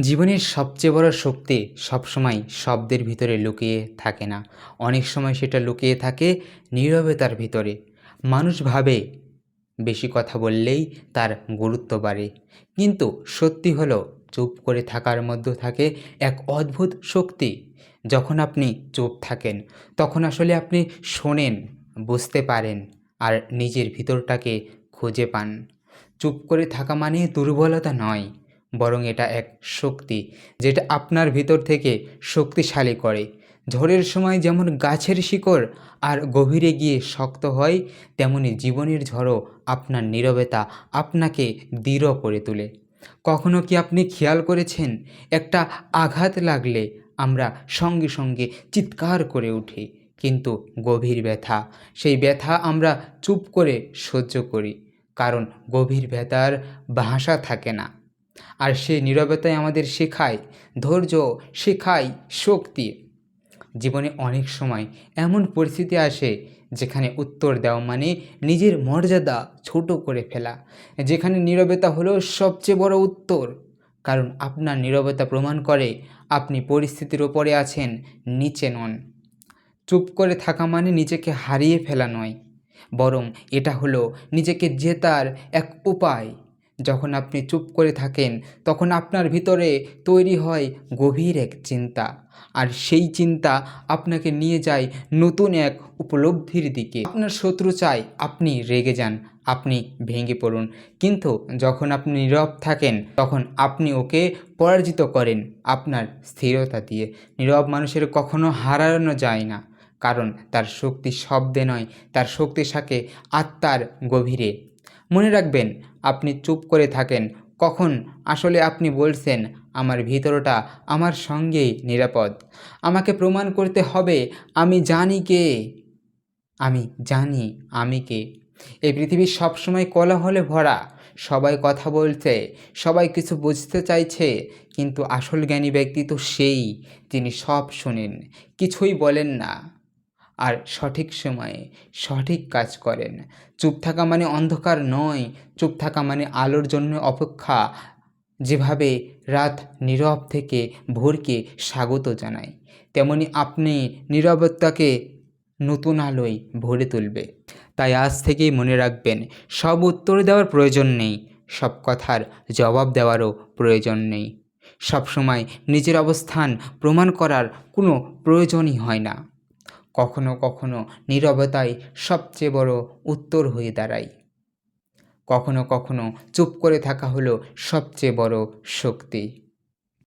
জীবনের সবচেয়ে বড় শক্তি সবসময় শব্দের ভিতরে লুকিয়ে থাকে না। অনেক সময় সেটা লুকিয়ে থাকে নীরবতার ভিতরে। মানুষ ভাবে, বেশি কথা বললেই তার গুরুত্ব বাড়ে। কিন্তু সত্যি হলো, চুপ করে থাকার মধ্যে থাকে এক অদ্ভুত শক্তি। যখন আপনি চুপ থাকেন, তখন আসলে আপনি শোনেন, বুঝতে পারেন আর নিজের ভিতরটাকে খুঁজে পান। চুপ করে থাকা মানে দুর্বলতা নয়। বরং এটা এক শক্তি, যেটা আপনার ভিতর থেকে শক্তিশালী করে। ঝড়ের সময় যেমন গাছের শিকড় আর গভীরে গিয়ে শক্ত হয়, তেমনি জীবনের ঝড়ও আপনার নীরবতা আপনাকে দৃঢ় করে তোলে। কখনো কি আপনি খেয়াল করেছেন, একটা আঘাত লাগলে আমরা সঙ্গে সঙ্গে চিৎকার করে উঠি, কিন্তু গভীর ব্যথা, সেই ব্যথা আমরা চুপ করে সহ্য করি, কারণ গভীর ব্যথার ভাষা থাকে না। আর সেই নীরবতাই আমাদের শেখায়, ধৈর্য শেখায় শক্তি। জীবনে অনেক সময় এমন পরিস্থিতি আসে যেখানে উত্তর দেওয়া মানে নিজের মর্যাদা ছোট করে ফেলা, যেখানে নীরবতা হলো সবচেয়ে বড় উত্তর। কারণ আপনার নীরবতা প্রমাণ করে আপনি পরিস্থিতির ওপরে আছেন, নিচে নন। চুপ করে থাকা মানে নিজেকে হারিয়ে ফেলা নয়, বরং এটা হলো নিজেকে জেতার এক উপায়। যখন আপনি চুপ করে থাকেন, তখন আপনার ভিতরে তৈরি হয় গভীর এক চিন্তা। আর সেই চিন্তা আপনাকে নিয়ে যায় নতুন এক উপলব্ধির দিকে। আপনার শত্রু চায় আপনি রেগে যান, আপনি ভেঙে পড়ুন। কিন্তু যখন আপনি নীরব থাকেন, তখন আপনি ওকে পরাজিত করেন আপনার স্থিরতা দিয়ে। নীরব মানুষের কখনো হারানো যায় না, কারণ তার শক্তি শব্দে নয়, তার শক্তি থাকে আত্মার গভীরে মনে রাখবেন, আপনি চুপ করে থাকেন। কখন আসলে আপনি বলছেন, আমার ভিতরটা আমার সঙ্গেই নিরাপদ। আমাকে প্রমাণ করতে হবে, আমি জানি কে। আমি জানি আমি কে। এই পৃথিবী সবসময় কোলাহলে ভরা। সবাই কথা বলছে, সবাই কিছু বুঝতে চাইছে, কিন্তু আসল জ্ঞানী ব্যক্তি তো সেই, যিনি সব শোনেন। কিছুই বলেন না। আর সঠিক সময়ে সঠিক কাজ করেন। চুপ থাকা মানে অন্ধকার নয়, চুপ থাকা মানে আলোর জন্য অপেক্ষা। যেভাবে রাত নীরব থেকে ভোরকে স্বাগত জানায়, তেমনি আপনি নীরবতাকে নতুন আলোয় ভরে তুলবে। তাই আজ থেকেই মনে রাখবেন, সব উত্তর দেওয়ার প্রয়োজন নেই, সব কথার জবাব দেওয়ারও প্রয়োজন নেই। সবসময় নিজের অবস্থান প্রমাণ করার কোনো প্রয়োজনই হয় না। কখনো কখনো নীরবতাই সবচেয়ে বড় উত্তর হয়ে দাঁড়ায়। কখনো কখনো চুপ করে থাকা হলো সবচেয়ে বড় শক্তি।